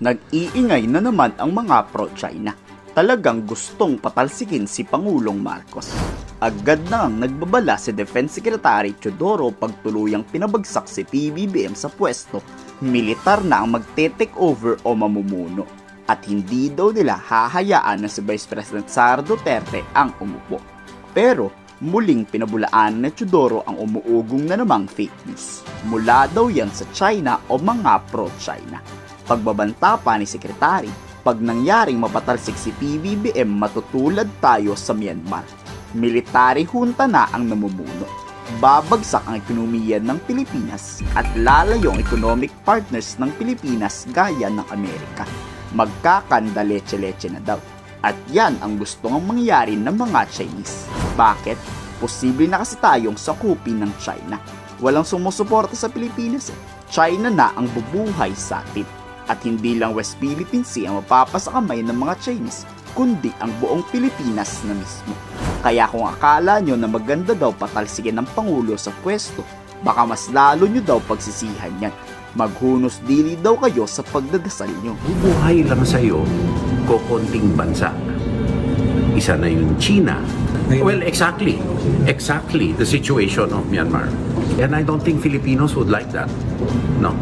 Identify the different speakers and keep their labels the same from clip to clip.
Speaker 1: Nag-iingay na naman ang mga pro-China. Talagang gustong patalsikin si Pangulong Marcos. Agad nang nagbabala si Defense Secretary Teodoro pagtuluyang pinabagsak si PBBM sa pwesto, militar na ang magte-take over o mamumuno. At hindi daw nila hahayaan na si Vice President Sara Duterte ang umupo. Pero muling pinabulaan ni Teodoro ang umuugong na namang fake news. Mula daw yan sa China o mga pro-China. Pagbabanta pa ni Sekretary, pag nangyaring mapatalsik si PBBM matutulad tayo sa Myanmar. Military junta na ang namumuno. Babagsak ang ekonomiya ng Pilipinas at lalayo ang economic partners ng Pilipinas gaya ng Amerika. Magkakanda leche-leche na daw. At yan ang gusto ng mangyari ng mga Chinese. Bakit? Posible na kasi tayong sakupin ng China. Walang sumusuporta sa Pilipinas eh. China na ang bubuhay sa atin. At hindi lang West Philippine Sea ang mapapasakamay ng mga Chinese, kundi ang buong Pilipinas na mismo. Kaya kung akala nyo na maganda daw patalsikin ng Pangulo sa pwesto, baka mas lalo nyo daw pagsisihan yan. Maghunos dili daw kayo sa pagdadasal nyo.
Speaker 2: bubuhay lang sa'yo kokonting bansa. Isa na yung China. Well, exactly. Exactly the situation of Myanmar. And I don't think Filipinos would like that. No.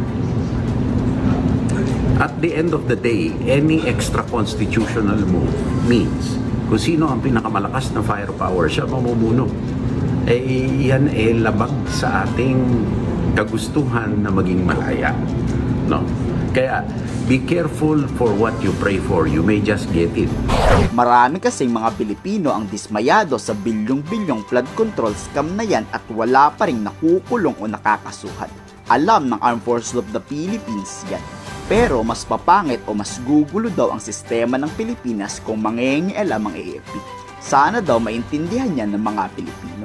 Speaker 2: At the end of the day, any extra constitutional move means kung sino ang pinakamalakas na firepower, siya mamumuno. Eh, yan eh labag sa ating kagustuhan na maging malaya. No? Kaya, be careful for what you pray for. You may just get it.
Speaker 1: Marami kasing mga Pilipino ang dismayado sa bilyong-bilyong flood control scam na yan at wala pa rin nakukulong o nakakasuhan. Alam ng Armed Forces of the Philippines yan. Pero mas papangit o mas gugulo daw ang sistema ng Pilipinas kung mangingialam ang AFP. Sana daw maintindihan yan ng mga Pilipino.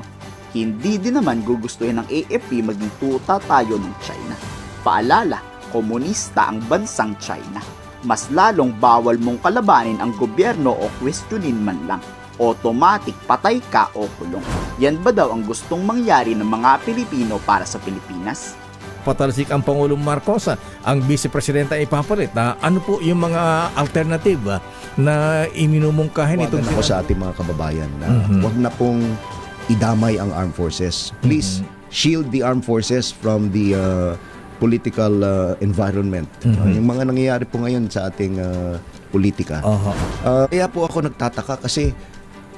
Speaker 1: Hindi din naman gugustuhin ng AFP maging tuta tayo ng China. Paalala, komunista ang bansang China. Mas lalong bawal mong kalabanin ang gobyerno o questionin man lang. Automatic patay ka o kulong. Yan ba daw ang gustong mangyari ng mga Pilipino para sa Pilipinas?
Speaker 3: Patalsik ang Pangulong Marcos, ah, ang Vice Presidenta ipapalit. Na ano po yung mga alternative ah, na iminumungkahin itong
Speaker 4: ako sa ating mga kababayan na
Speaker 3: Mhm.
Speaker 4: wag na pong idamay ang armed forces. Please shield the armed forces from the uh, political uh, environment. Uh, yung mga nangyayari po ngayon sa ating uh, politika.
Speaker 3: Aha.
Speaker 4: Uh, kaya po ako nagtataka kasi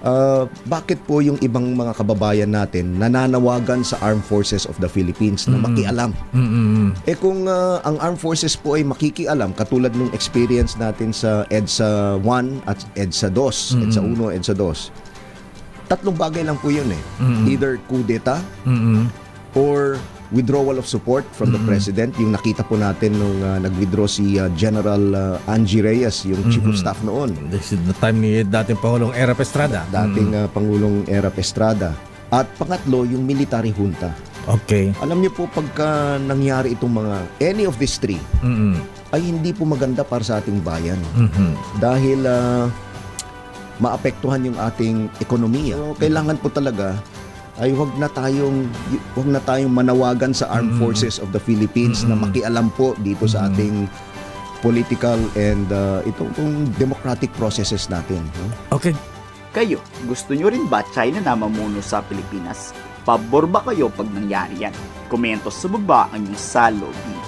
Speaker 4: uh, bakit po yung ibang mga kababayan natin nananawagan sa Armed Forces of the Philippines na makialam.
Speaker 3: Mm-mm.
Speaker 4: Eh kung uh, ang Armed Forces po ay makikialam katulad nung experience natin sa EDSA 1 at EDSA 2, EDSA 1, EDSA 2. Tatlong bagay lang po 'yun eh.
Speaker 3: Mm-mm.
Speaker 4: Either coup d'etat
Speaker 3: Mm-mm.
Speaker 4: or withdrawal of support from the president. Yung nakita po natin nung uh, nag-withdraw si uh, General uh, Angie Reyes, yung chief of staff noon.
Speaker 3: This is the time ni dating Pangulong Era Estrada.
Speaker 4: Dating uh, Pangulong Era Estrada. At pangatlo, yung military junta.
Speaker 3: Okay.
Speaker 4: Alam niyo po pagka nangyari itong mga any of these three
Speaker 3: Mm-mm.
Speaker 4: ay hindi po maganda para sa ating bayan
Speaker 3: Mhm.
Speaker 4: dahil ah, maapektuhan yung ating ekonomiya. So, kailangan po talaga ay wag na tayong wag na tayong manawagan sa Armed
Speaker 3: Mm.
Speaker 4: Forces of the Philippines na
Speaker 3: Mm-mm.
Speaker 4: makialam po dito sa
Speaker 3: Mm.
Speaker 4: ating political and ah, itong, itong democratic processes natin. no?
Speaker 3: Okay.
Speaker 1: Kayo, gusto nyo rin ba China na mamuno sa Pilipinas? Pabor ba kayo pag nangyari yan? Komento sa baba ang inyong saloobin.